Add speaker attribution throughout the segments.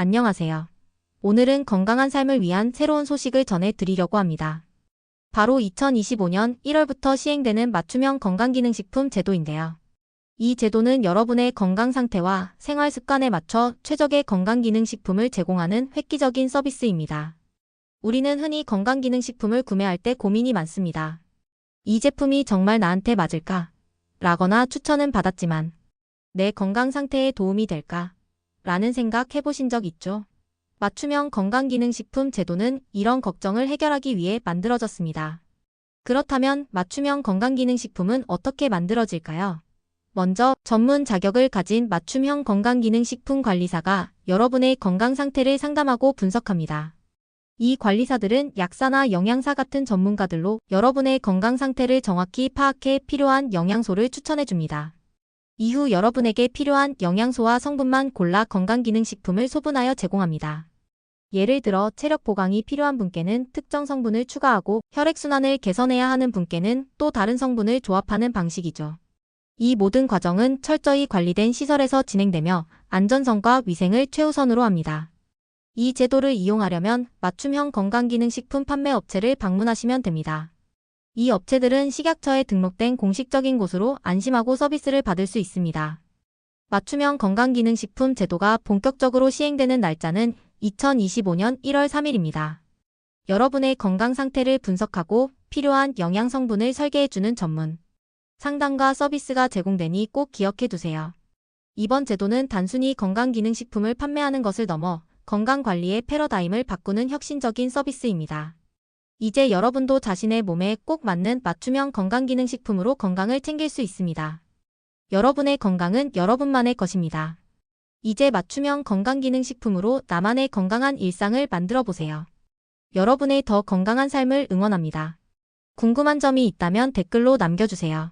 Speaker 1: 안녕하세요. 오늘은 건강한 삶을 위한 새로운 소식을 전해드리려고 합니다. 바로 2025년 1월부터 시행되는 맞춤형 건강기능식품 제도인데요. 이 제도는 여러분의 건강 상태와 생활 습관에 맞춰 최적의 건강기능식품을 제공하는 획기적인 서비스입니다. 우리는 흔히 건강기능식품을 구매할 때 고민이 많습니다. 이 제품이 정말 나한테 맞을까? 라거나 추천은 받았지만 내 건강 상태에 도움이 될까? 라는 생각 해보신 적 있죠? 맞춤형 건강기능식품 제도는 이런 걱정을 해결하기 위해 만들어졌습니다. 그렇다면 맞춤형 건강기능식품은 어떻게 만들어질까요? 먼저 전문 자격을 가진 맞춤형 건강기능식품 관리사가 여러분의 건강 상태를 상담하고 분석합니다. 이 관리사들은 약사나 영양사 같은 전문가들로 여러분의 건강 상태를 정확히 파악해 필요한 영양소를 추천해 줍니다. 이후 여러분에게 필요한 영양소와 성분만 골라 건강기능식품을 소분하여 제공합니다. 예를 들어 체력 보강이 필요한 분께는 특정 성분을 추가하고 혈액순환을 개선해야 하는 분께는 또 다른 성분을 조합하는 방식이죠. 이 모든 과정은 철저히 관리된 시설에서 진행되며 안전성과 위생을 최우선으로 합니다. 이 제도를 이용하려면 맞춤형 건강기능식품 판매 업체를 방문하시면 됩니다. 이 업체들은 식약처에 등록된 공식적인 곳으로 안심하고 서비스를 받을 수 있습니다. 맞춤형 건강기능식품 제도가 본격적으로 시행되는 날짜는 2025년 1월 3일입니다. 여러분의 건강 상태를 분석하고 필요한 영양 성분을 설계해주는 전문 상담과 서비스가 제공되니 꼭 기억해 두세요. 이번 제도는 단순히 건강기능식품을 판매하는 것을 넘어 건강관리의 패러다임을 바꾸는 혁신적인 서비스입니다. 이제 여러분도 자신의 몸에 꼭 맞는 맞춤형 건강기능식품으로 건강을 챙길 수 있습니다. 여러분의 건강은 여러분만의 것입니다. 이제 맞춤형 건강기능식품으로 나만의 건강한 일상을 만들어 보세요. 여러분의 더 건강한 삶을 응원합니다. 궁금한 점이 있다면 댓글로 남겨주세요.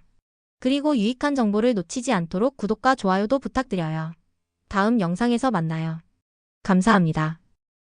Speaker 1: 그리고 유익한 정보를 놓치지 않도록 구독과 좋아요도 부탁드려요. 다음 영상에서 만나요. 감사합니다.